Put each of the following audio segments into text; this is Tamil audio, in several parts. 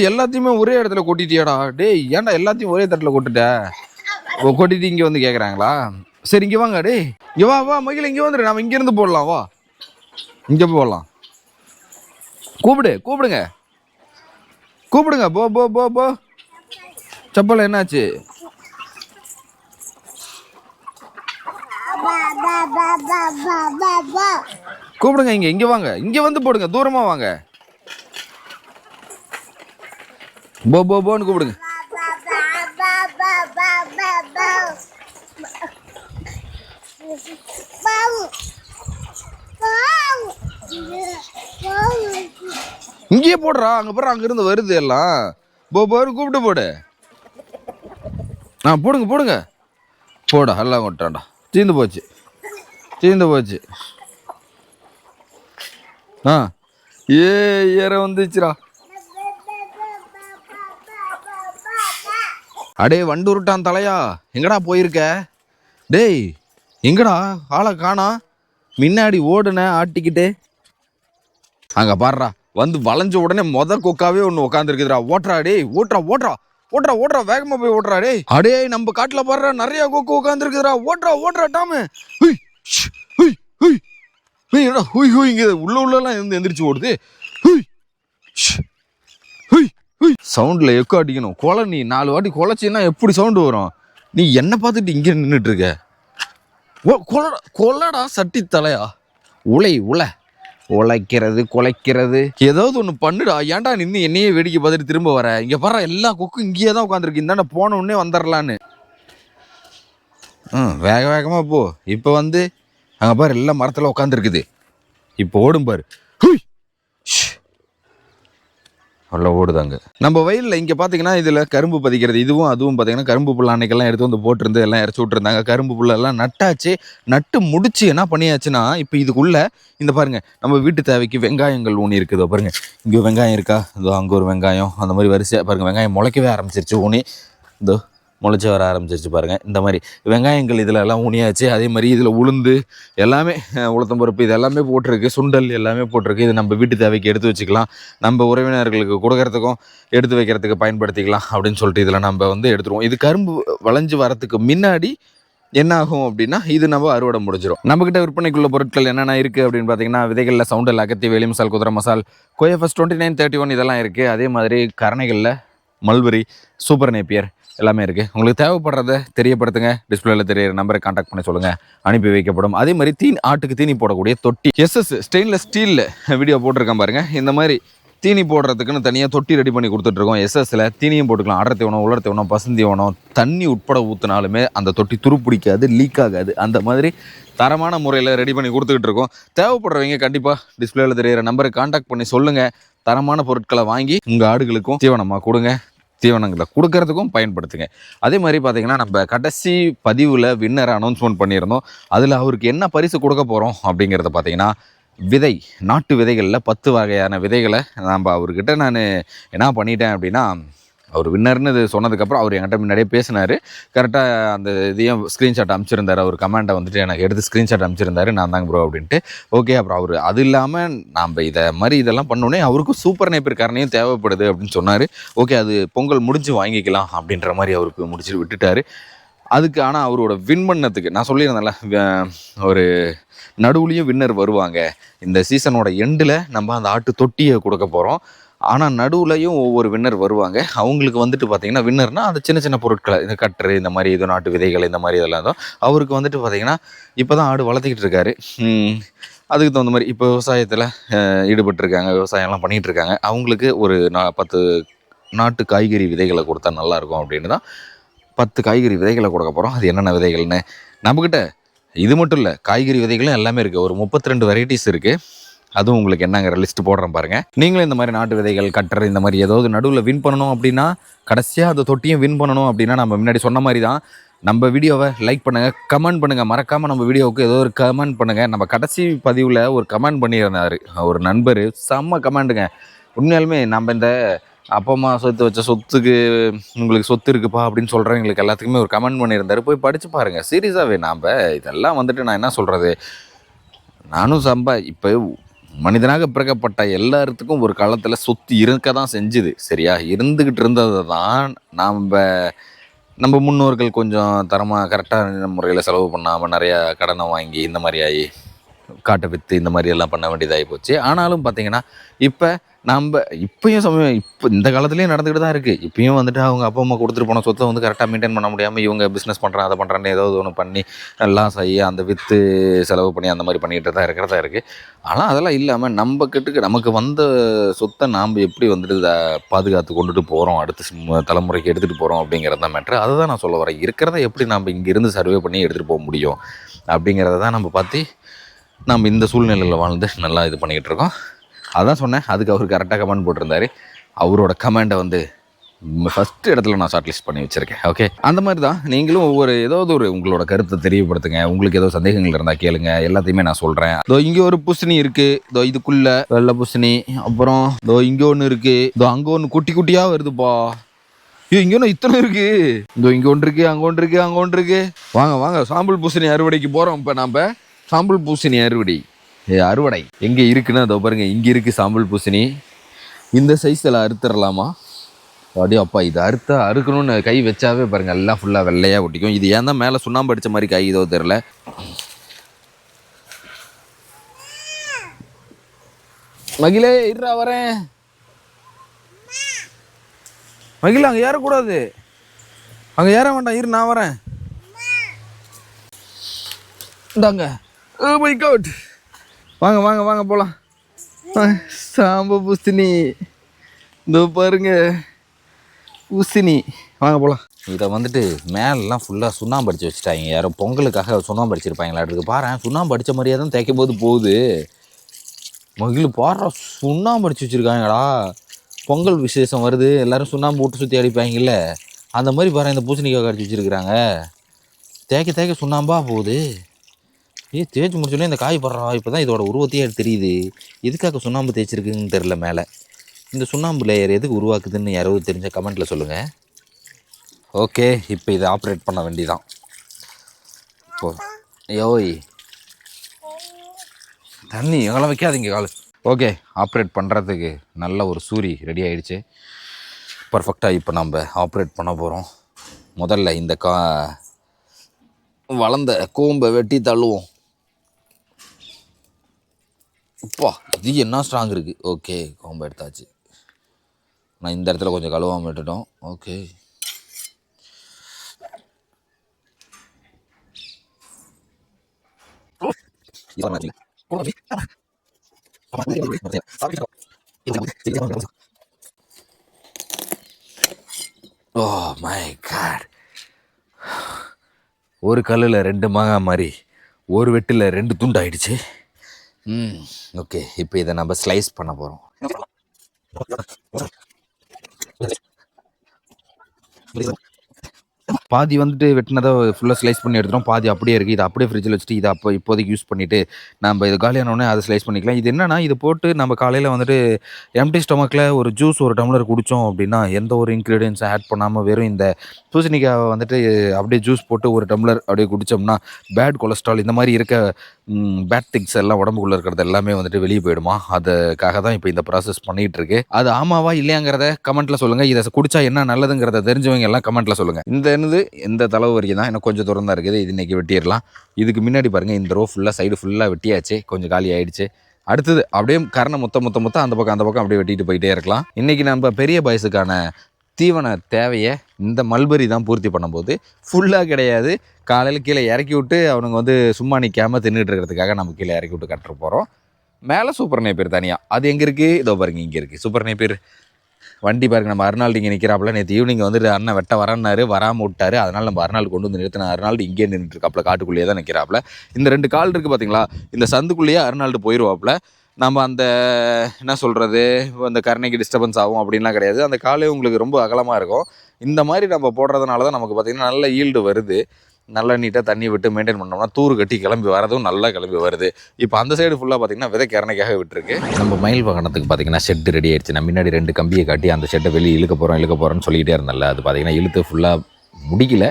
எல்லாத்தையுமே ஒரே இடத்துல கொட்டிட்டியாடா. டேய் ஏன்டா எல்லாத்தையும் ஒரே தட்டில் கொட்டுட்ட? ஓ, கொட்டிட்டு இங்கே வந்து கேட்குறாங்களா சரி இங்கே வாங்க டேய். இங்கே வா வா மகிழ இங்கே வந்துடு நம்ம இங்கேருந்து போடலாம் வா. இங்கே போடலாம். கூப்பிடு கூப்பிடுங்க. கூப்பிடுங்க போ போ போ போ. செப்பல் என்னாச்சு? கூப்பிடுங்க இங்க இங்க வாங்க. இங்க வந்து போடுங்க தூரமா வாங்க. போ போ போன்னு கூப்பிடுங்க. இங்கேயே போடுறா அங்க போடுற அங்க இருந்து வருது எல்லாம். போ போன்னு கூப்பிட்டு போடு. ஆ போடுங்க போடுங்க. போடா எல்லாம் கொட்டாண்டா தீந்து போச்சு. தீந்து போச்சு. ஆ. ஏ ஏற வந்துச்சுடா. அடே வண்டுருட்டான் தலையா? எங்கடா போயிருக்க? டேய் எங்கடா? ஆளை காணா. முன்னாடி ஓடுன ஆட்டிக்கிட்டே. அங்கே பாடுறா வந்து வளைஞ்ச உடனே மொத கொக்காவே ஒன்று உட்காந்துருக்குதுடா ஓட்டுறா டேய் ஓட்டுறா ஓட்டுறா ஓட்டுறா ஓட்டுறா வேகமாக போய் ஓட்டுறா டேய். அடே நம்ம காட்டில் பாடுறா நிறைய கொக்கு உட்காந்துருக்குதுடா ஓட்டுறா ஓட்டுறா டாமு. என்னடா ஹுய் ஹுய். இங்க உள்ள உள்ளலாம் இருந்து எந்திரிச்சு ஓடுது. ஹுய், ஹுய். சவுண்டில் எக்கோ அடிக்கணும். கொலை நீ நாலு வாட்டி கொலைச்சின்னா எப்படி சவுண்டு வரும்? நீ என்னை பார்த்துட்டு இங்கே நின்றுட்டு இருக்க ஓ கொலடா சட்டி தலையா உலை உலை. உழைக்கிறது குலைக்கிறது. ஏதாவது ஒன்று பண்ணுடா. ஏன்டா நின்று என்னையே வேடிக்கை பார்த்துட்டு திரும்ப வர? இங்கே பாரு எல்லா கொக்கும் இங்கேயே தான் உட்காந்துருக்கு. இந்தாண்ட போன உடனே வந்துடலான்னு. ம் வேக வேகமாக போ. இப்போ வந்து அங்கே பாரு எல்லாம் மரத்தில் உட்காந்துருக்குது. இப்போ ஓடும் பாரு. ஹுய் அவ்வளோ ஓடுதாங்க. நம்ம வயலில் இங்கே பார்த்தீங்கன்னா இதில் கரும்பு பதிக்கிறது இதுவும் அதுவும் பார்த்தீங்கன்னா கரும்பு புல் அன்னைக்கெல்லாம் எடுத்து வந்து போட்டிருந்து எல்லாம் இறச்சி விட்ருந்தாங்க கரும்பு புல்லெல்லாம் நட்டாச்சு நட்டு முடிச்சு என்ன பண்ணியாச்சுன்னா இப்போ இதுக்குள்ளே இந்த பாருங்க நம்ம வீட்டு தேவைக்கு வெங்காயங்கள் ஊனி இருக்குதோ பாருங்க. இங்கே வெங்காயம் இருக்கா? இதோ அங்கே ஒரு வெங்காயம் அந்த மாதிரி வரிசையாக பாருங்கள் வெங்காயம் முளைக்கவே ஆரம்பிச்சிருச்சு ஊனி. இதோ முளைச்சி வர ஆரம்பிச்சிருச்சு பாருங்க. இந்த மாதிரி வெங்காயங்கள் இதில் எல்லாம் ஊனியாச்சு அதே மாதிரி இதில் உளுந்து எல்லாமே உளுத்தம் பருப்பு இது எல்லாமே போட்டிருக்கு. சுண்டல் எல்லாமே போட்டிருக்கு. இது நம்ம வீட்டு தேவைக்கு எடுத்து வச்சுக்கலாம். நம்ம உறவினர்களுக்கு கொடுக்கறதுக்கும் எடுத்து வைக்கிறதுக்கு பயன்படுத்திக்கலாம் அப்படின்னு சொல்லிட்டு இதில் நம்ம வந்து எடுத்துருவோம். இது கரும்பு வளைஞ்சு வரத்துக்கு முன்னாடி என்ன ஆகும் அப்படின்னா இது நம்ம அறுவடை முடிஞ்சிடும் நம்மக்கிட்ட விற்பனைக்குள்ள பொருட்கள் என்னென்ன இருக்குது அப்படின்னு பார்த்தீங்கன்னா விதைகளில் சவுண்டில் அகத்தி வேலி மசால் குதிரை மசால் கோயஃபஸ் டுவெண்ட்டி நைன் தேர்ட்டி ஒன் இதெல்லாம் இருக்குது அதே மாதிரி கரணைகளில் மல்பரி சூப்பர் நேப்பியர் எல்லாமே இருக்குது உங்களுக்கு தேவைப்படுறத தெரியப்படுத்துங்க. டிஸ்பிளேல தெரியிற நம்பரை காண்டாக்ட் பண்ணி சொல்லுங்கள் அனுப்பி வைக்கப்படும். அதே மாதிரி தீனி ஆட்டுக்கு தீனி போடக்கூடிய தொட்டி. எஸ்எஸ் ஸ்டெயின்லெஸ் ஸ்டீலில் வீடியோ போட்டிருக்கேன் பாருங்கள் இந்த மாதிரி தீனி போடுறதுக்குன்னு தனியாக தொட்டி ரெடி பண்ணி கொடுத்துட்ருக்கோம். எஸ்எஸ்சில் தீனியும் போட்டுக்கலாம். அடர் தீவனம் உலர் தீவனம் பசுந்தி தீவனம் தண்ணி உட்பட ஊற்றினாலுமே அந்த தொட்டி துருப்பிடிக்காது லீக் ஆகாது. அந்த மாதிரி தரமான முறையில் ரெடி பண்ணி கொடுத்துக்கிட்டு இருக்கோம் தேவைப்படுறவங்க கண்டிப்பாக டிஸ்பிளேல தெரியிற நம்பரை காண்டாக்ட் பண்ணி சொல்லுங்கள் தரமான பொருட்களை வாங்கி உங்கள் ஆடுகளுக்கும் தீவனமாக கொடுங்க. தீவனங்களை கொடுக்கறதுக்கும் பயன்படுத்துங்க. அதே மாதிரி பார்த்தீங்கன்னா நம்ம கடைசி பதிவில் வின்னர் அனௌன்ஸ்மெண்ட் பண்ணியிருந்தோம். அதில் அவருக்கு என்ன பரிசு கொடுக்க போகிறோம் அப்படிங்கிறத பார்த்தீங்கன்னா விதை நாட்டு விதைகளில் பத்து வகையான விதைகளை நம்ம அவர்கிட்ட நான் என்ன பண்ணிட்டேன் அப்படின்னா அவர் வின்னர்னு இது சொன்னதுக்கப்புறம் அவர் என்கிட்ட முன்னாடியே பேசினார். கரெக்டாக அந்த இதையும் ஸ்க்ரீன்ஷாட் அனுப்பிச்சிருந்தாரு அவர் கமெண்ட்டை வந்துட்டு எனக்கு எடுத்து ஸ்க்ரீன்ஷாட் அனுப்பிச்சிருந்தாரு நான் தாங்க ப்ரோ அப்படின்ட்டு. ஓகே அப்புறம் அவர் அது இல்லாமல் நாம் இதை மாதிரி இதெல்லாம் பண்ணோன்னே அவருக்கும் சூப்பர் நேப்பர் காரணையும் தேவைப்படுது அப்படின்னு சொன்னார். ஓகே அது பொங்கல் முடிஞ்சு வாங்கிக்கலாம் அப்படின்ற மாதிரி அவருக்கு முடிச்சு விட்டுட்டார். அதுக்கு ஆனால் அவரோட வின் பண்ணத்துக்கு நான் சொல்லியிருந்தேன்ல ஒரு நடுவுலையும் வின்னர் வருவாங்க. இந்த சீசனோட எண்டில் நம்ம அந்த ஆட்டு தொட்டியை கொடுக்க போகிறோம் ஆனால் நடுவுலையும் ஒவ்வொரு வின்னர் வருவாங்க. அவங்களுக்கு வந்துட்டு பார்த்தீங்கன்னா வின்னர்னா அந்த சின்ன சின்ன பொருட்களை இந்த கட்டுரு இந்த மாதிரி இது நாட்டு விதைகள் இந்த மாதிரி இதெல்லாம் தான் அவருக்கு வந்துட்டு பார்த்தீங்கன்னா இப்போ தான் ஆடு வளர்த்திக்கிட்டு இருக்காரு. அதுக்கு தகுந்த மாதிரி இப்போ விவசாயத்தில் ஈடுபட்டிருக்காங்க விவசாயம்லாம் பண்ணிகிட்டு இருக்காங்க. அவங்களுக்கு ஒரு நான் பத்து நாட்டு காய்கறி விதைகளை கொடுத்தா நல்லாயிருக்கும் அப்படின்னு தான் பத்து காய்கறி விதைகளை கொடுக்க போகிறோம் அது என்னென்ன விதைகள்னு? நம்மக்கிட்ட இது மட்டும் இல்லை காய்கறி விதைகளும் எல்லாமே இருக்குது ஒரு முப்பத்தி ரெண்டு வெரைட்டிஸ் இருக்குது அதுவும் உங்களுக்கு என்னங்கிற லிஸ்ட் போடுறேன் பாருங்க. நீங்களும் இந்த மாதிரி நாட்டு விதைகள் கட்டுற இந்த மாதிரி ஏதாவது நடுவில் வின் பண்ணணும் அப்படின்னா கடைசியாக அந்த தொட்டியும் வின் பண்ணணும் அப்படின்னா நம்ம முன்னாடி சொன்ன மாதிரி தான் நம்ம வீடியோவை லைக் பண்ணுங்கள் கமெண்ட் பண்ணுங்கள் மறக்காமல் நம்ம வீடியோவுக்கு ஏதோ ஒரு கமெண்ட் பண்ணுங்கள் நம்ம கடைசி பதிவில் ஒரு கமெண்ட் பண்ணியிருந்தார். ஒரு நண்பர் செம்ம கமெண்டுங்க உண்மையாலுமே நம்ம இந்த அப்பா அம்மா சொத்து வச்ச சொத்துக்கு உங்களுக்கு சொத்து இருக்குப்பா அப்படின்னு சொல்கிறவங்களுக்கு எல்லாத்துக்குமே ஒரு கமெண்ட் பண்ணியிருந்தாரு. போய் படித்து பாருங்கள் சீரியஸாகவே நாம் இதெல்லாம் வந்துட்டு நான் என்ன சொல்கிறது நானும் சம்பா இப்போ மனிதனாக பிறக்கப்பட்ட எல்லாத்துக்கும் ஒரு காலத்தில் சொத்து இருக்க தான் செஞ்சுது. சரியா? இருந்துக்கிட்டு இருந்ததை தான் நாம் நம்ம முன்னோர்கள் கொஞ்சம் தரமாக கரெக்டான முறையில் செலவு பண்ணாமல் நிறையா கடனை வாங்கி இந்த மாதிரி ஆகி காட்டை விற்று இந்த மாதிரி எல்லாம் பண்ண வேண்டியதாகி போச்சு. ஆனாலும் பார்த்தீங்கன்னா இப்போ நம்ம இப்பயும் சமயம் இப்போ இந்த காலத்துலேயும் நடந்துக்கிட்டு தான் இருக்குது இப்பயும் வந்துட்டு அவங்க அப்பா அம்மா கொடுத்துட்டு போன சொத்தை வந்து கரெக்டாக மெயின்டைன் பண்ண முடியாமல் இவங்க பிஸ்னஸ் பண்ணுறான் அதை பண்ணுறான்னு ஏதாவது ஒன்று பண்ணி லாஸ் ஆகி அந்த விற்று செலவு பண்ணி அந்த மாதிரி பண்ணிக்கிட்டு தான் இருக்கிறதா இருக்குது ஆனால் அதெல்லாம் இல்லாமல் நம்ம கிட்டக்கு நமக்கு வந்த சொத்தை நாம் எப்படி வந்துட்டு இதை பாதுகாத்து கொண்டுட்டு போகிறோம் அடுத்த தலைமுறைக்கு எடுத்துகிட்டு போகிறோம் அப்படிங்கிறது தான் மேட்ரு அதை தான் நான் சொல்ல வரேன். இருக்கிறத எப்படி நம்ம இங்கேருந்து சர்வே பண்ணி எடுத்துகிட்டு போக முடியும் அப்படிங்கிறத தான் நம்ம பார்த்து நம்ம இந்த சூழ்நிலையில் வாழ்ந்து நல்லா இது பண்ணிக்கிட்டு இருக்கோம் அதான் சொன்னேன் அதுக்கு அவர் கரெக்டாக கமெண்ட் போட்டிருந்தாரு. அவரோட கமெண்டை வந்து ஃபஸ்ட் இடத்துல நான் ஷார்ட் லிஸ்ட் பண்ணி வச்சுருக்கேன் ஓகே அந்த மாதிரி தான் நீங்களும் ஒவ்வொரு ஏதாவது ஒரு உங்களோட கருத்தை தெரியப்படுத்துங்க. உங்களுக்கு ஏதோ சந்தேகங்கள் இருந்தால் கேளுங்க. எல்லாத்தையுமே நான் சொல்கிறேன் இதோ இங்கே ஒரு பூசணி இருக்குது இதோ இதுக்குள்ள வெள்ளை பூசணி அப்புறம் இதோ இங்கே ஒன்று இருக்குது இதோ அங்கே ஒன்று குட்டி குட்டியாக வருதுப்பா. ஐயோ இங்கே ஒன்று இத்தனை இருக்குது இதோ இங்கே ஒன்று இருக்குது அங்கே ஒன்று இருக்குது அங்கே ஒன்று இருக்குது வாங்க வாங்க சாம்பல் பூசணி அறுவடைக்கு போகிறோம் இப்போ நாம். சாம்பல் பூசணி அறுவடை. ஏ அறுவடை. எங்கே இருக்குன்னா அதோ பாருங்கள் இங்கே இருக்குது சாம்பல் பூசணி. இந்த சைஸில் அறுத்துடலாமா அப்படியே அப்பா இது அறுத்தா அறுக்கணும்னு கை வச்சாவே பாருங்கள் எல்லாம் ஃபுல்லாக வெள்ளையாக ஒட்டிக்கும். இது ஏன் தான் மேலே சுண்ணாம்பு அடிச்ச மாதிரி கை? இதோ தெரில மகிழே இருறா வரேன். மகிழ அங்கே ஏறக்கூடாது. அங்கே ஏற வேண்டாம். இரு நான் வரேன். இந்தாங்க. ஓ மை காட் வாங்க வாங்க வாங்க போகலாம் சாம்ப புஸ்தினி இதோ பாருங்க. பூசணி. வாங்க போகலாம் இதை வந்துட்டு மேலெலாம் ஃபுல்லாக சுண்ணாம்பு அடித்து வச்சுட்டாங்க. யாரும் பொங்கலுக்காக சுண்ணாம்பு அடிச்சிருப்பாங்களா? இருக்கு பாரு சுண்ணாம்பு அடித்த மாதிரியே தான் தேய்க்கும் போது போகுது. மகிழ் பாடுற சுண்ணாம்பு அடித்து வச்சுருக்காங்கடா. பொங்கல் விசேஷம் வருது. எல்லோரும் சுண்ணாம்பு விட்டு சுற்றி அடிப்பாங்கல்ல. அந்த மாதிரி பாரு இந்த பூசணிக்காய் அடித்து வச்சுருக்குறாங்க. தேய்க்க தேய்க்க சுண்ணாம்பா போகுது. ஏ தேய்ச்சி முடிச்சோடனே இந்த காய் படுறா இப்போ தான் இதோட உருவத்தையே தெரியுது. எதுக்காக சுண்ணாம்பு தேய்ச்சிருக்குன்னு தெரில மேலே. இந்த சுண்ணாம்பு லேயர் எதுக்கு உருவாக்குதுன்னு யாராவது தெரிஞ்ச கமெண்ட்டில் சொல்லுங்கள் ஓகே இப்போ இதை ஆப்ரேட் பண்ண வேண்டிதான். இப்போ யோய் தண்ணி எங்களை வைக்காதீங்க காலு. ஓகே ஆப்ரேட் பண்ணுறதுக்கு நல்ல ஒரு சூரி ரெடி ஆகிடுச்சு பர்ஃபெக்டாக இப்போ நம்ம ஆப்ரேட் பண்ண போகிறோம் முதல்ல இந்த கா வளர்ந்த கோம்பை வெட்டி தள்ளுவோம். அப்பா இது என்ன ஸ்ட்ராங் இருக்குது ஓகே கோம்பு எடுத்தாச்சு. நான் இந்த இடத்துல கொஞ்சம் கழுவாமல் விட்டுட்டோம். ஓகே ஓ மை காட் ஒரு கல்லில் ரெண்டு மாங்காய் மாதிரி ஒரு வெட்டில் ரெண்டு துண்டு ஆயிடுச்சு. ம். ஓகே இப்போ இதை நம்ம ஸ்லைஸ் பண்ண போகிறோம் பாதி வந்துட்டு வெட்டினதை ஃபுல்லாக ஸ்லைஸ் பண்ணி எடுத்துட்டோம். பாதி அப்படியே இருக்குது இது அப்படியே ஃப்ரிட்ஜில் வச்சுட்டு இதை அப்போ இப்போதைக்கு யூஸ் பண்ணிவிட்டு நம்ம இது காலியானோடனே அதை ஸ்லைஸ் பண்ணிக்கலாம். இது என்னன்னா இது போட்டு நம்ம காலையில் வந்துட்டு எம்டி ஸ்டொமக்கில் ஒரு ஜூஸ் ஒரு டம்ளர் குடித்தோம் அப்படின்னா எந்த ஒரு இன்க்ரீடியன்ஸும் ஆட் பண்ணாமல் வெறும் இந்த பூசணிக்காவை வந்துட்டு அப்படியே ஜூஸ் போட்டு ஒரு டம்ளர் அப்படியே குடித்தோம்னா பேட் கொலஸ்ட்ரால் இந்த மாதிரி இருக்க பேட் திங்ஸ் எல்லாம் உடம்புக்குள்ளே இருக்கிறது எல்லாமே வந்துட்டு வெளியே போயிடுமா? அதுக்காக தான் இப்போ இந்த ப்ராசஸ் பண்ணிகிட்டு இருக்கு. அது ஆமாவா இல்லையாங்கிறத கமெண்ட்டில் சொல்லுங்கள் இதை குடிச்சா என்ன நல்லதுங்கிறத தெரிஞ்சவங்க எல்லாம் கமெண்ட்டில் சொல்லுங்கள் இந்த என்னது இந்த தளவு வரைக்கும் தான் இன்னும் கொஞ்சம் தூரம் தான் இருக்குது. இது இன்றைக்கி வெட்டிடலாம். இதுக்கு முன்னாடி பாருங்கள் இந்த ரோ ஃபுல்லாக சைடு ஃபுல்லாக வெட்டியாச்சு. கொஞ்சம் காலி ஆயிடுச்சு. அடுத்தது அப்படியே கரணை மொத்த மொத்த மொத்தம் அந்த பக்கம் அந்த பக்கம் அப்படியே வெட்டிட்டு போயிட்டே இருக்கலாம். இன்றைக்கி நம்ம பெரிய பாய்ஸுக்கான தீவன தேவையை இந்த மல்பரி தான் பூர்த்தி பண்ணும்போது ஃபுல்லாக கிடையாது. காலையில் கீழே இறக்கி விட்டு அவனுங்க வந்து சும்மா நிற்காமல் தின்னுட்டு இருக்கிறதுக்காக நம்ம கீழே இறக்கி விட்டு கட்டுற போகிறோம் மேலே சூப்பர் நேப்பர் தனியாக அது எங்கே இருக்குது இதோ பாருங்க இங்கே இருக்குது சூப்பர் நேப்பர் வண்டி பாருங்க நம்ம அருணாள் இங்கே நிற்கிறாப்புல நேற்று ஈவினிங் வந்துட்டு அண்ணன் வெட்ட வரன்னாரு வராமல் விட்டாரு. அதனால் நம்ம அருணாள் கொண்டு வந்து நிறுத்தின அருணாள் இங்கே நின்றுட்டு இருக்காப்புல காட்டுக்குள்ளேயே தான் நிற்கிறாப்புல இந்த ரெண்டு கால் இருக்குது பார்த்தீங்களா இந்த சந்துக்குள்ளேயே அருணாள்ட்டு போயிடுவாப்புல நம்ம அந்த என்ன சொல்கிறது அந்த கருணைக்கு டிஸ்டர்பன்ஸ் ஆகும் அப்படின்லாம் கிடையாது. அந்த காலே உங்களுக்கு ரொம்ப அகலமாக இருக்கும். இந்த மாதிரி நம்ம போடுறதுனால தான் நமக்கு பார்த்திங்கன்னா நல்ல ஈல்டு வருது. நல்லா நீட்டாக தண்ணி விட்டு மெயின்டைன் பண்ணோம்னா தூர் கட்டி கிளம்பி வரதும் நல்லா கிளம்பி வருது. இப்போ அந்த சைடு ஃபுல்லாக பார்த்தீங்கன்னா விதை கரணைக்காக விட்டுருக்கு. நம்ம மயில் வாகனத்துக்கு பார்த்தீங்கன்னா ஷெட்டு ரெடி ஆயிடுச்சு. நான் முன்னாடி ரெண்டு கம்பியை காட்டி அந்த ஷெட்டை வெளியே இழுக்க போகிறோம் இழுக்க போகிறோம்னு சொல்லிக்கிட்டே இருந்தேன்ல. அது பார்த்தீங்கன்னா இழுத்து ஃபுல்லாக முடிக்கல.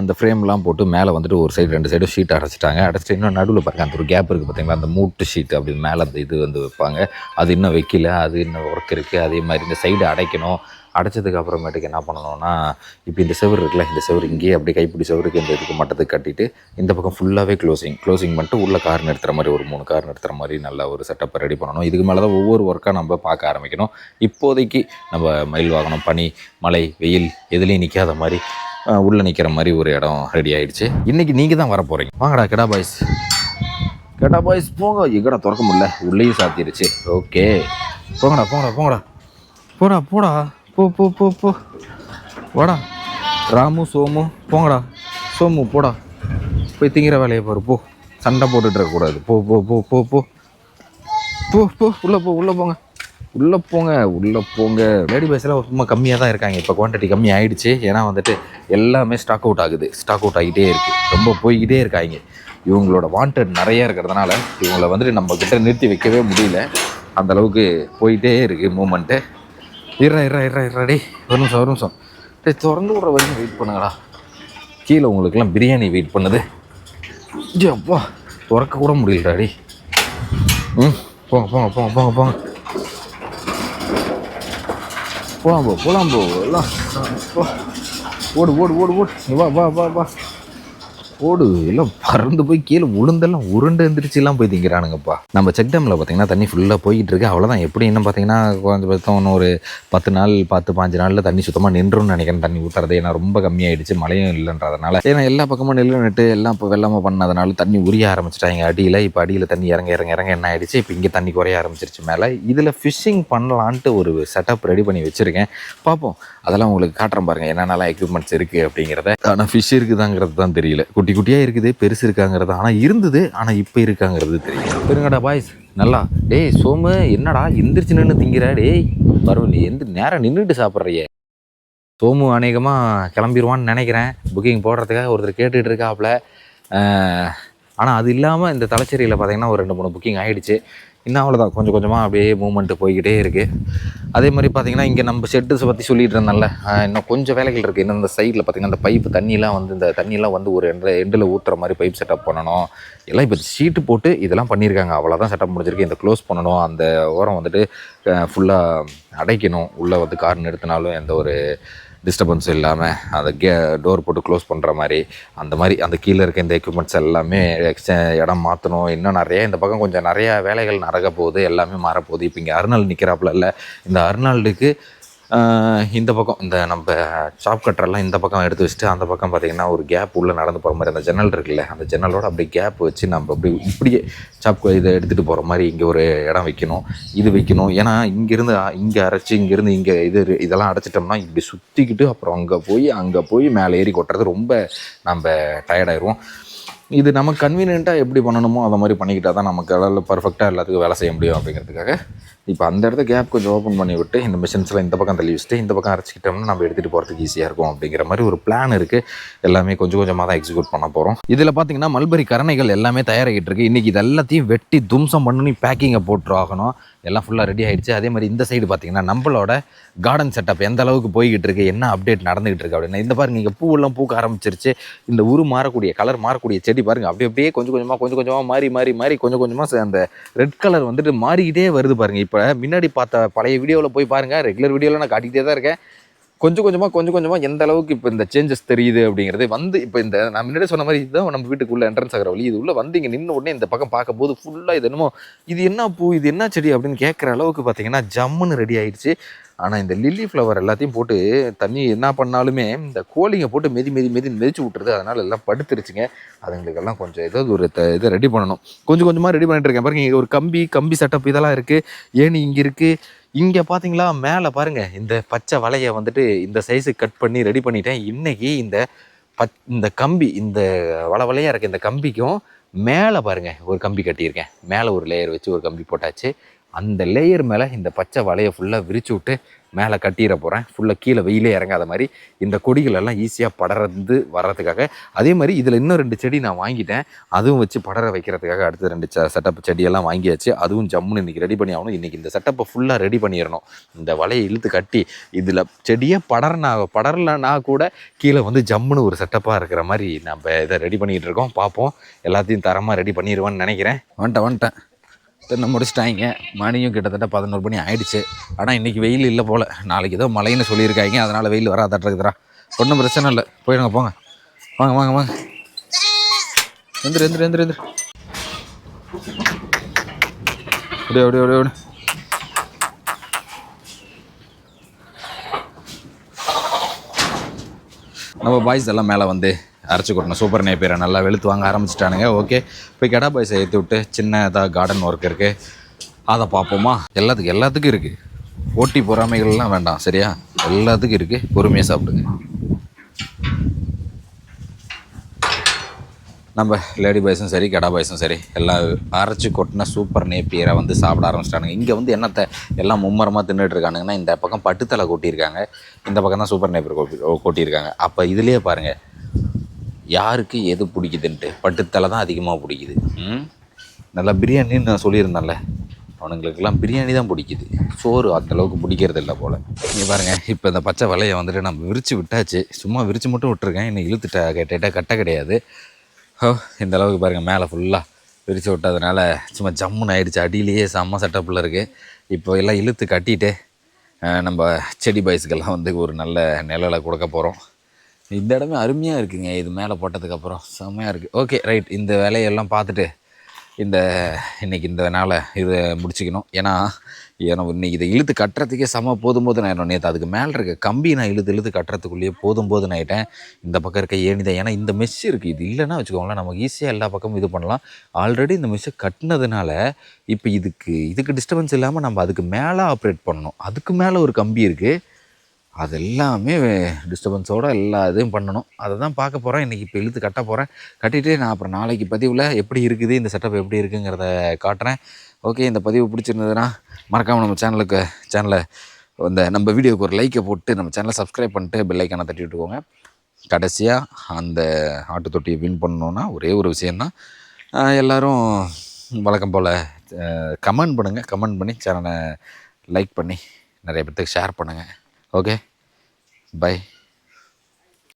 அந்த ஃப்ரேம்லாம் போட்டு மேலே வந்துட்டு ஒரு சைடு ரெண்டு சைடு ஷீட் அடைச்சிட்டாங்க. அடைச்சிட்டு இன்னும் நடுவில் பாருங்கள் அந்த ஒரு கேப் இருக்குது பார்த்தீங்களா அந்த மூட்டு ஷீட் அப்படி மேலே அந்த இது வந்து வைப்பாங்க. அது இன்னும் வைக்கல அது இன்னும் ஒர்க் இருக்குது அதே மாதிரி இந்த சைடு அடைக்கணும். அடைச்சதுக்கு அப்புறமேட்டுக்கு என்ன பண்ணணும்னா இப்போ இந்த செவர் இருக்குல்ல இந்த செவுரு இங்கேயே அப்படியே கைப்பிடி செவருக்கு இந்த இதுக்கு மட்டத்துக்கு கட்டிட்டு இந்த பக்கம் ஃபுல்லாகவே க்ளோசிங் க்ளோசிங் பண்ணிட்டு உள்ளே கார் நிறுத்துற மாதிரி ஒரு மூணு கார் நிறுத்துற மாதிரி நல்ல ஒரு செட்டப்பை ரெடி பண்ணணும். இதுக்கு மேலே தான் ஒவ்வொரு ஒர்க்காக நம்ம பார்க்க ஆரம்பிக்கணும். இப்போதைக்கு நம்ம மயில் வாகனம் பனி மழை வெயில் எதுலேயும் நிற்காத மாதிரி உள்ளே நிற்கிற மாதிரி ஒரு இடம் ரெடி ஆகிடுச்சு இன்றைக்கி நீங்கள் தான் வர போகிறீங்க வாங்கடா கெடா பாய்ஸ் கெடா பாய்ஸ் போங்க. எங்கடா திறக்க முடியல? உள்ளேயும் சாத்திருச்சு. ஓகே. போங்கடா போங்கடா போங்கடா. போடா போடா. போ போ போ போ. வாடா. ராமு சோமு போங்கடா. சோமு போடா. போய் திங்கிற வேலையை பாரு போ. சண்டை போட்டுட்டு இருக்கக்கூடாது போ போ போ போ போ. போ போ உள்ளே போ உள்ளே போங்க. உள்ளே போங்க உள்ளே போங்க. லேடி பஸ்ஸில் சும்மா கம்மியாக தான் இருக்காங்க. இப்போ குவான்டிட்டி கம்மி ஆகிடுச்சு ஏன்னா வந்துட்டு எல்லாமே ஸ்டாக் அவுட் ஆகுது. ஸ்டாக் அவுட் ஆகிட்டே இருக்குது ரொம்ப போய்கிட்டே இருக்காங்க. இவங்களோட வாண்டட் நிறையா இருக்கிறதுனால இவங்கள வந்துட்டு நம்மக்கிட்ட நிறுத்தி வைக்கவே முடியல. அந்த அளவுக்கு போயிட்டே இருக்குது மூமெண்ட்டு இறா இறா இறா இருறா டேய் ஒரு நிமிஷம் ஒரு நிமிஷம். டே திறந்து விட்ற வரைக்கும் வெயிட் பண்ணுங்களா கீழே உங்களுக்குலாம் பிரியாணி வெயிட் பண்ணுது. ஜி அப்பா திறக்க கூட முடியலடா ம் போங்க போங்க போங்க போங்க போங்க. போலாம் போ போலாம் போ எல்லாம். ஓடு ஓடு ஓடு ஓடு. வா வா வா வா. ஓடு எல்லாம் பறந்து போய் கீழே உளுந்தெல்லாம் உருண்டு எந்திரிச்சுலாம் போய் திங்கிறானுங்கப்பா. நம்ம செக் டேமில் பார்த்தீங்கன்னா தண்ணி ஃபுல்லாக போய்கிட்டு இருக்கு அவ்வளோதான் எப்படி என்ன பார்த்தீங்கன்னா கொஞ்சம் பார்த்தோம் இன்னும் ஒரு பத்து நாள் பத்து பாஞ்சு நாளில் தண்ணி சுத்தமாக நின்றும்னு நினைக்கிறேன் தண்ணி ஊற்றுறது ஏன்னா ரொம்ப கம்மியாயிடுச்சு. மழையும் இல்லைன்றதுனால. ஏன்னா எல்லா பக்கமும் நெல் நட்டு எல்லாம் இப்போ வெள்ளமாக பண்ணதுனால தண்ணி உரிய ஆரம்பிச்சிட்டாங்க. அடியில் இப்போ அடியில் தண்ணி இறங்க இறங்க இறங்க என்ன ஆயிடுச்சு? இப்போ இங்கே தண்ணி குறைய ஆரம்பிச்சிருச்சு மேலே. இதில் ஃபிஷ்ஷிங் பண்ணலான்ட்டு ஒரு செட்டப் ரெடி பண்ணி வச்சுருக்கேன். பார்ப்போம் அதெல்லாம் உங்களுக்கு காட்டுறேன் பாருங்க. என்னென்னலாம் எக்யூப்மெண்ட்ஸ் இருக்குது அப்படிங்கிறத. ஆனால் ஃபிஷ் இருக்குதாங்கிறது தான் தெரியல. குட்டி குட்டி குட்டியாக இருக்குது பெருசு இருக்காங்கிறது. ஆனால் இருந்தது ஆனால் இப்போ இருக்காங்கிறது தெரியும். பெருங்கடா பாய்ஸ் நல்லா. டேய் சோமு என்னடா எந்திரிச்சு நின்று திங்கிற? டேய் பரவாயில்ல நீ எந்த நேரம் நின்றுட்டு சாப்பிட்றியே. சோமு அநேகமாக கிளம்பிடுவான்னு நினைக்கிறேன். புக்கிங் போடுறதுக்காக ஒருத்தர் கேட்டுகிட்டு இருக்காப்புல ஆனால் அது இல்லாமல் இந்த தலைச்சேரியில் பார்த்தீங்கன்னா ஒரு ரெண்டு மூணு புக்கிங் ஆகிடுச்சு இன்னும் அவ்வளோதான் கொஞ்சம் கொஞ்சமாக அப்படியே மூமெண்ட்டு போய்கிட்டே இருக்குது அதே மாதிரி பார்த்தீங்கன்னா இங்கே நம்ம ஷெட்டுஸை பற்றி சொல்லிட்டு இருந்தேன்ல இன்னும் கொஞ்சம் வேலைகள் இருக்குது இன்னும் இந்த சைடில் பார்த்தீங்கன்னா இந்த பைப்பு தண்ணியெலாம் வந்து இந்த தண்ணியெலாம் வந்து ஒரு எண்டில் எண்டில் ஊற்றுற மாதிரி பைப் செட்டப் பண்ணணும். எல்லாம் இப்போ ஷீட்டு போட்டு இதெல்லாம் பண்ணியிருக்காங்க. அவ்வளோதான் செட்டப் முடிஞ்சிருக்கு. இந்த க்ளோஸ் பண்ணணும். அந்த ஓரம் வந்துட்டு ஃபுல்லாக அடைக்கணும். உள்ளே வந்து கார் நிறுத்தினாலும் எந்த ஒரு டிஸ்டர்பன்ஸ் இல்லாமல் அந்த கே டோர் போட்டு க்ளோஸ் பண்ணுற மாதிரி அந்த மாதிரி அந்த கீழே இருக்க இந்த எக்யூப்மெண்ட்ஸ் எல்லாமே எக்ஸ்டே இடம் மாற்றணும் இன்னும் நிறைய இந்த பக்கம் கொஞ்சம் நிறையா வேலைகள் நடக்க போகுது. எல்லாமே மாறப்போகுது. இப்போ இங்கே அருணாள் நிற்கிறாப்புல இல்லை. இந்த அருணாளுக்கு இந்த பக்கம் இந்த நம்ம சாப் கட்டரெல்லாம் இந்த பக்கம் எடுத்து வச்சுட்டு அந்த பக்கம் பார்த்திங்கன்னா ஒரு கேப் உள்ளே நடந்து போகிற மாதிரி அந்த ஜன்னல் இருக்குல்ல அந்த ஜன்னலோட அப்படியே கேப் வச்சு நம்ம அப்படி இப்படியே சாப் இதை எடுத்துகிட்டு போகிற மாதிரி இங்கே ஒரு இடம் வைக்கணும் இது வைக்கணும். ஏன்னா இங்கேருந்து இங்கே அரைச்சி இங்கேருந்து இங்கே இது இதெல்லாம் அடைச்சிட்டோம்னா இப்படி சுற்றிக்கிட்டு அப்புறம் அங்கே போய் அங்கே போய் மேலே ஏறி கொட்டுறது ரொம்ப நம்ம டயர்டாயிடுவோம் இது நமக்கு கன்வீனியண்ட்டாக எப்படி பண்ணணுமோ அதை மாதிரி பண்ணிக்கிட்டா தான் நமக்கு அதில் பர்ஃபெக்டாக எல்லாத்துக்கும் வேலை செய்ய முடியும் அப்படிங்கிறதுக்காக இப்போ அந்த இடத்த கேப் கொஞ்சம் ஓப்பன் பண்ணி விட்டு இந்த மிஷின்ஸ்லாம் இந்த பக்கம் தள்ளி வச்சுட்டு இந்த பக்கம் அரைச்சிக்கிட்டோம்னா நம்ம எடுத்துகிட்டு போகிறதுக்கு ஈஸியாக இருக்கும் அப்படிங்கிற மாதிரி ஒரு பிளான் இருக்குது எல்லாமே கொஞ்சம் கொஞ்சமாக தான் எக்ஸிக்யூட் பண்ண போகிறோம் இதில் பார்த்தீங்கன்னா மல்பரி கரணைகள் எல்லாமே தயாராகிட்டு இருக்கு. இன்றைக்கி இது எல்லாத்தையும் வெட்டி தும்சம் பண்ணி பேக்கிங்கை போட்டு ஆகணும் எல்லாம் ஃபுல்லாக ரெடி ஆகிடுச்சு அதே மாதிரி இந்த சைடு பார்த்தீங்கன்னா நம்மளோட கார்டன் செட்டப் எந்த அளவுக்கு போய்கிட்டு இருக்கு என்ன அப்டேட் நடந்துகிட்டு இருக்கு அப்படின்னா. இந்த பாருங்க இங்கே பூவெல்லாம் பூக்க ஆரம்பிச்சிருச்சு. இந்த உரு மாறக்கூடிய கலர் மாறக்கூடிய செடி பாருங்க அப்படியே அப்படியே கொஞ்சம் கொஞ்சமாக கொஞ்சம் கொஞ்சமாக மாறி மாறி மாறி கொஞ்சம் கொஞ்சமாக அந்த ரெட் கலர் வந்துட்டு மாறிக்கிட்டே வருது பாருங்கள் இப்போ முன்னாடி பார்த்த பழைய வீடியோவில் போய் பாருங்கள் ரெகுலர் வீடியோவில் நான் காட்டிக்கிட்டே தான் இருக்கேன். கொஞ்சம் கொஞ்சமாக கொஞ்சம் கொஞ்சமாக எந்த அளவுக்கு இப்போ இந்த சேஞ்சஸ் தெரியுது அப்படிங்கிறது வந்து இப்போ இந்த நான் முன்னாடி சொன்ன மாதிரி இதுதான் நம்ம வீட்டுக்குள்ள என்ட்ரன்ஸ் ஆகிற வழி. இது உள்ள வந்து இங்கே நின்று உடனே இந்த பக்கம் பார்க்கும்போது ஃபுல்லாக இது என்னமோ இது என்ன பூ இது என்ன செடி அப்படின்னு கேட்குற அளவுக்கு பார்த்தீங்கன்னா ஜம்முன்னு ரெடி ஆயிடுச்சு. ஆனால் இந்த லில்லி ஃப்ளவர் எல்லாத்தையும் போட்டு தண்ணி என்ன பண்ணாலுமே இந்த கோழிங்க போட்டு மெதி மெதி மெதி மெதிச்சு விட்டுருது. அதனால் எல்லாம் படுத்துருச்சுங்க. அதுங்களுக்கெல்லாம் கொஞ்சம் ஏதாவது ஒரு த இதை ரெடி பண்ணணும். கொஞ்சம் கொஞ்சமாக ரெடி பண்ணிட்டு இருக்கேன். பாருங்க ஒரு கம்பி கம்பி செட்டப் இதெல்லாம் இருக்குது ஏணி இங்கே இருக்குது இங்கே பார்த்தீங்களா மேலே பாருங்கள் இந்த பச்சை வலையை வந்துட்டு இந்த சைஸுக்கு கட் பண்ணி ரெடி பண்ணிட்டேன். இன்றைக்கி இந்த பச் இந்த கம்பி இந்த வள வலையாக இருக்க இந்த கம்பிக்கும் மேலே பாருங்க ஒரு கம்பி கட்டியிருக்கேன். மேலே ஒரு லேயர் வச்சு ஒரு கம்பி போட்டாச்சு. அந்த லேயர் மேலே இந்த பச்சை வலையை ஃபுல்லாக விரிச்சு விட்டு மேலே கட்டிட போகிறேன் ஃபுல்லாக கீழே வெயிலே இறங்காத மாதிரி இந்த கொடிகள் எல்லாம் ஈஸியாக படர்ந்து வர்றதுக்காக. அதே மாதிரி இதில் இன்னும் ரெண்டு செடி நான் வாங்கிட்டேன். அதுவும் வச்சு படர வைக்கிறதுக்காக அடுத்த ரெண்டு ச செட்டப் செடியெல்லாம் வாங்கியாச்சு. அதுவும் ஜம்முன்னு இன்றைக்கி ரெடி பண்ணி ஆகணும். இன்றைக்கி இந்த செட்டப்பை ஃபுல்லாக ரெடி பண்ணிடணும். இந்த வலையை இழுத்து கட்டி இதில் செடியே படர்னா படரலைன்னா கூட கீழே வந்து ஜம்முன்னு ஒரு செட்டப்பாக இருக்கிற மாதிரி நம்ம இதை ரெடி பண்ணிகிட்டு இருக்கோம். பார்ப்போம். எல்லாத்தையும் தரமாக ரெடி பண்ணிடுவேன்னு நினைக்கிறேன். வந்துட்டேன் வந்துட்டேன். தென்னை முடிச்சிட்டாங்க. மணியும் கிட்டத்தட்ட பதினோரு மணி ஆயிடுச்சு. ஆனால் இன்றைக்கி வெயில் இல்லை போல். நாளைக்கு ஏதோ மழைன்னு சொல்லியிருக்காங்க. அதனால் வெயில் வராதாட்டுறதுரா ஒன்றும் பிரச்சனை இல்லை. போயிடுங்க போங்க. வாங்க வாங்க வாங்க. எந்திரு எந்திரு எந்திரு எந்திரு. அப்படியே அப்படியே அப்படியே அப்படியே நம்ம பாய்ஸ் எல்லாம் மேலே வந்து அரைச்சி கொட்டணும் சூப்பர் நேப்பியரை நல்லா வெளுத்து வாங்க ஆரம்பிச்சிட்டானுங்க. ஓகே போய் கெடா பாய்ஸை ஏற்றி விட்டு சின்ன ஏதாவது கார்டன் ஒர்க் இருக்குது அதை பார்ப்போமா? எல்லாத்துக்கும் எல்லாத்துக்கும் இருக்குது போட்டி பொறாமைகள்லாம் வேண்டாம் சரியா? எல்லாத்துக்கும் இருக்குது பொறுமையாக சாப்பிடுங்க. நம்ம லேடி பாய்ஸும் சரி கெடா பாய்ஸும் சரி. எல்லாம் அரைச்சி கொட்டின சூப்பர் நேப்பியரை வந்து சாப்பிட ஆரம்பிச்சிட்டானுங்க. இங்கே வந்து என்னத்தை எல்லாம் மும்மரமாக தின்னுட்டு இருக்கானுங்கன்னா இந்த பக்கம் பட்டுத்தலை கொட்டியிருக்காங்க. இந்த பக்கம் தான் சூப்பர் நேப்பியர் கொட்டி கொட்டியிருக்காங்க. அப்போ இதுலேயே பாருங்கள் யாருக்கு எது பிடிக்குதுன்ட்டு? பட்டுத்தலை தான் அதிகமாக பிடிக்குது. நல்லா பிரியாணின்னு நான் சொல்லியிருந்தேன்ல. அவனுங்களுக்கெல்லாம் பிரியாணி தான் பிடிக்குது. சோறு அந்த அளவுக்கு பிடிக்கிறது இல்லை போல். நீ பாருங்கள் இப்போ இந்த பச்சை வலையை வந்துட்டு நம்ம விரித்து விட்டாச்சு. சும்மா விரித்து மட்டும் விட்டுருக்கேன். இன்னும் இழுத்துட்டா கேட்டா கட்ட கிடையாது. ஹோ இந்த அளவுக்கு பாருங்கள் மேலே ஃபுல்லாக விரித்து விட்டதுனால சும்மா ஜம்முன்னு ஆயிடுச்சு. அடியிலேயே செம்ம செட்டப்பில் இருக்குது இப்போ எல்லாம் இழுத்து கட்டிட்டு நம்ம செடி பாய்ஸுக்கெல்லாம் வந்து ஒரு நல்ல நிழலை கொடுக்க போகிறோம் இந்த இடமே அருமையாக இருக்குங்க. இது மேலே போட்டதுக்கப்புறம் செம்மையாக இருக்குது ஓகே ரைட் இந்த வேலையெல்லாம் பார்த்துட்டு இந்த இன்னைக்கு இந்த நாளை இதை முடிச்சுக்கணும். ஏன்னா ஏன்னா இன்னைக்கு இதை இழுத்து கட்டுறதுக்கே செம போதும் போது நான் நேற்று அதுக்கு மேலே இருக்க கம்பி நான் இழுத்து இழுத்து கட்டுறதுக்குள்ளேயே போதும் போதும் ஆகிட்டேன் இந்த பக்கம் இருக்க ஏணிதான் ஏன்னா இந்த மெஷ் இருக்குது இது இல்லைன்னா வச்சுக்கோங்களேன் நமக்கு ஈஸியாக எல்லா பக்கமும் இது பண்ணலாம். ஆல்ரெடி இந்த மெஷ்ஷை கட்டினதுனால இப்போ இதுக்கு இதுக்கு டிஸ்டர்பன்ஸ் இல்லாமல் நம்ம அதுக்கு மேலே ஆப்ரேட் பண்ணணும். அதுக்கு மேலே ஒரு கம்பி இருக்குது அது எல்லாமே டிஸ்டர்பன்ஸோடு எல்லா இதுவும் பண்ணணும். அதை தான் பார்க்க போகிறேன் இன்றைக்கி இப்போ இழுத்து கட்ட போகிறேன் கட்டிட்டு நான் அப்புறம் நாளைக்கு பதிவில் எப்படி இருக்குது இந்த செட்டப் எப்படி இருக்குங்கிறத காட்டுறேன். ஓகே இந்த பதிவு பிடிச்சிருந்ததுன்னா மறக்காமல் நம்ம சேனலுக்கு சேனலை இந்த நம்ம வீடியோக்கு ஒரு லைக்கை போட்டு நம்ம சேனலை சப்ஸ்கிரைப் பண்ணிட்டு பெல் ஐக்கானை தட்டி விட்டுக்கோங்க. கடைசியாக அந்த ஆட்டு தொட்டியை வின் பண்ணணுன்னா ஒரே ஒரு விஷயந்தான் எல்லோரும் வழக்கம் போல் கமெண்ட் பண்ணுங்கள் கமெண்ட் பண்ணி சேனலை லைக் பண்ணி நிறைய பேர்த்துக்கு ஷேர் பண்ணுங்கள் ஓகே பை